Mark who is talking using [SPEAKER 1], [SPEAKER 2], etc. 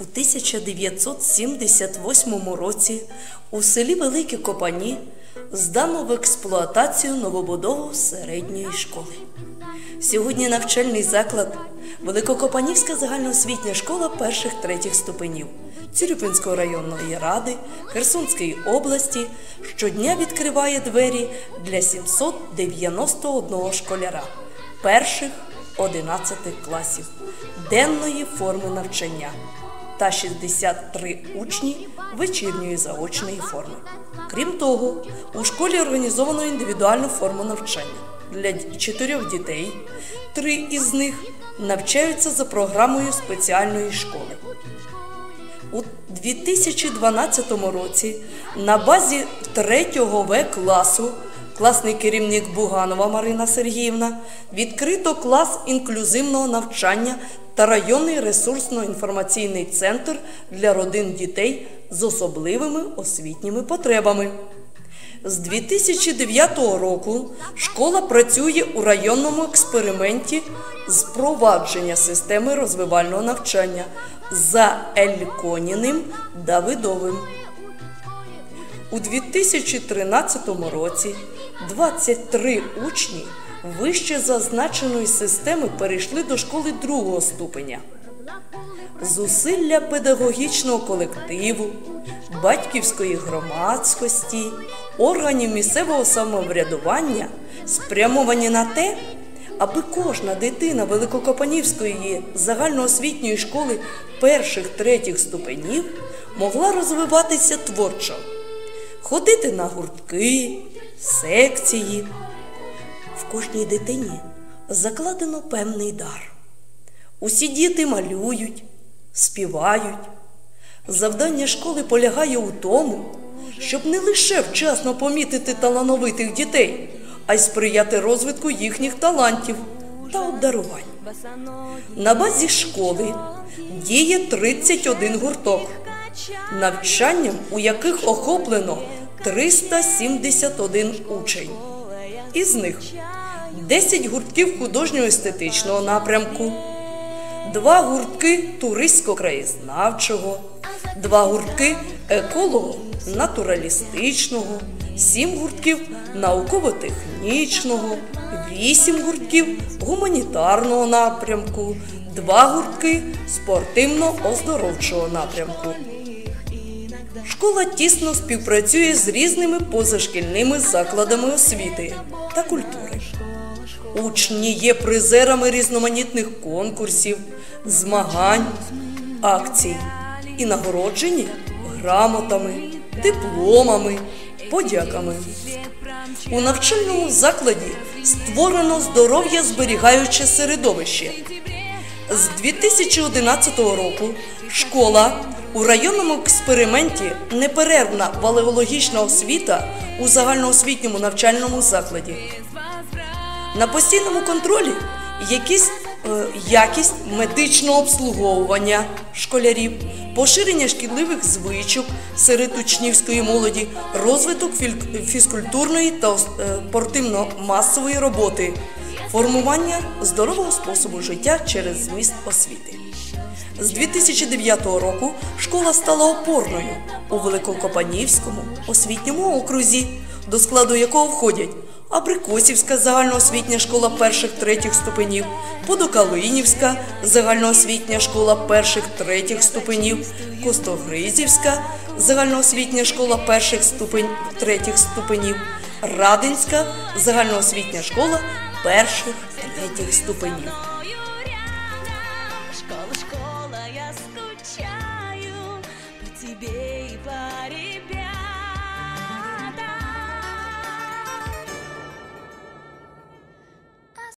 [SPEAKER 1] У 1978 році у селі Великі Копані здано в експлуатацію новобудову середньої школи. Сьогодні навчальний заклад Великокопанівська загальноосвітня школа перших третіх ступенів Цюрюпинської районної ради Херсонської області щодня відкриває двері для 791 школяра перших 11 класів денної форми навчання та 63 учні вечірньої заочної форми. Крім того, у школі організовано індивідуальну форму навчання для чотирьох дітей. Три із них навчаються за програмою спеціальної школи. У 2012 році на базі 3 В класу класний керівник Буганова Марина Сергіївна відкрито клас інклюзивного навчання та районний ресурсно-інформаційний центр для родин дітей з особливими освітніми потребами. З 2009 року школа працює у районному експерименті з провадження системи розвивального навчання за Ельконіним Давидовим. У 2013 році 23 учні вище зазначеної системи перейшли до школи другого ступеня. Зусилля педагогічного колективу, батьківської громадськості, органів місцевого самоврядування спрямовані на те, аби кожна дитина Великокопанівської загальноосвітньої школи перших третіх ступенів могла розвиватися творчо, ходити на гуртки, секції. В кожній дитині закладено певний дар. Усі діти малюють, співають. Завдання школи полягає у тому, щоб не лише вчасно помітити талановитих дітей, а й сприяти розвитку їхніх талантів та обдарувань. На базі школи діє 31 гурток, навчанням у яких охоплено 371 учень. Із них 10 гуртків художньо-естетичного напрямку, 2 гуртки туристсько-краєзнавчого, 2 гуртки еколого-натуралістичного, 7 гуртків науково-технічного, 8 гуртків гуманітарного напрямку, 2 гуртки спортивно-оздоровчого напрямку. Школа тісно співпрацює з різними позашкільними закладами освіти та культури. Учні є призерами різноманітних конкурсів, змагань, акцій і нагороджені грамотами, дипломами, подяками. У навчальному закладі створено здоров'я зберігаюче середовище. З 2011 року школа у районному експерименті неперервна валеологічна освіта у загальноосвітньому навчальному закладі. На постійному контролі якісь е, якість медичного обслуговування школярів, поширення шкідливих звичок серед учнівської молоді, розвиток фізкультурної та е, спортивно-масової роботи, формування здорового способу життя через зміст освіти. З 2009 року школа стала опорною у Великокопанівському освітньому окрузі, до складу якого входять Абрикосівська загальноосвітня школа перших третіх ступенів, Подокалинівська загальноосвітня школа перших третіх ступенів, Костогризівська загальноосвітня школа перших ступень третіх ступенів, Радинська загальноосвітня школа перших третіх ступенів.
[SPEAKER 2] Школа,